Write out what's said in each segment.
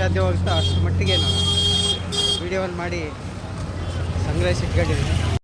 ಸಾಧ್ಯವಾಗುತ್ತೋ ಅಷ್ಟು ಮಟ್ಟಿಗೆ ನಾನು ವಿಡಿಯೋವನ್ನು ಮಾಡಿ ಸಂಗ್ರಹಿಸಿಟ್ಕೊಂಡಿದ್ದೀನಿ.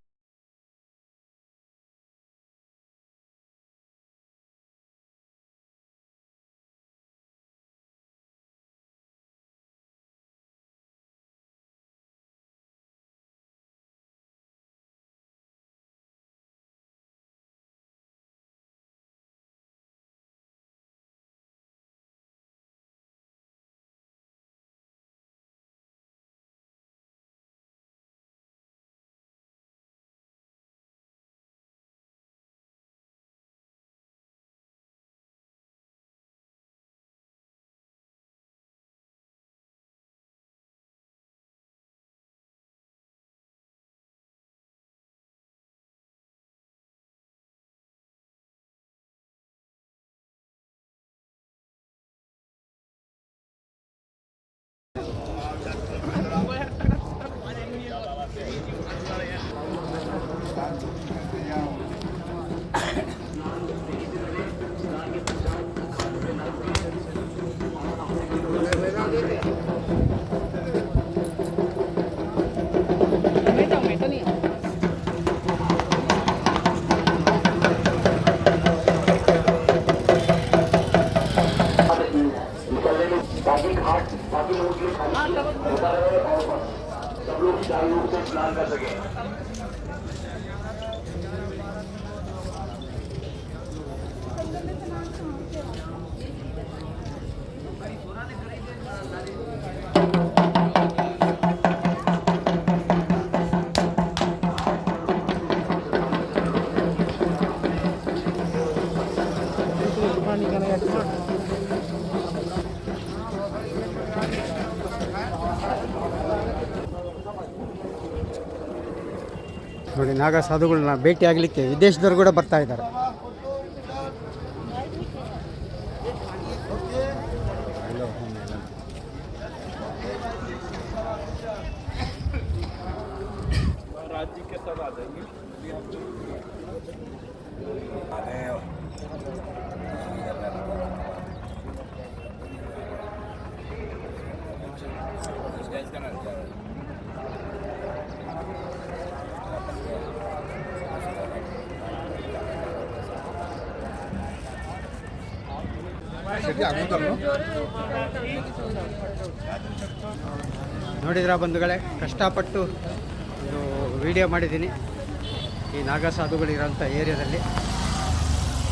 बाकी घाट बाकी लोग के खाली होता रहे और सब लोग जागरूक से स्नान कर सके। ನೋಡಿ ನಾಗ ಸಾಧುಗಳನ್ನ ಭೇಟಿ ಆಗಲಿಕ್ಕೆ ವಿದೇಶದವ್ರು ಕೂಡ ಬರ್ತಾ ಇದ್ದಾರೆ. ನೋಡಿದ್ರ ಬಂಧುಗಳೇ, ಕಷ್ಟಪಟ್ಟು ಒಂದು ವಿಡಿಯೋ ಮಾಡಿದ್ದೀನಿ ಈ ನಾಗಸಾಧುಗಳಿರೋಂಥ ಏರಿಯಾದಲ್ಲಿ.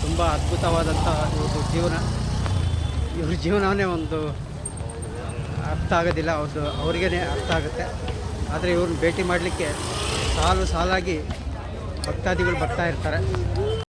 ತುಂಬ ಅದ್ಭುತವಾದಂಥ ಇವ್ರದ್ದು ಜೀವನ. ಇವ್ರ ಜೀವನವೇ ಒಂದು ಅರ್ಥ ಆಗೋದಿಲ್ಲ ಅವ್ರದ್ದು ಅವ್ರಿಗೇ ಅರ್ಥ ಆಗುತ್ತೆ. ಆದರೆ ಇವ್ರನ್ನ ಭೇಟಿ ಮಾಡಲಿಕ್ಕೆ ಸಾಲು ಸಾಲಾಗಿ ಭಕ್ತಾದಿಗಳು ಬರ್ತಾ ಇರ್ತಾರೆ.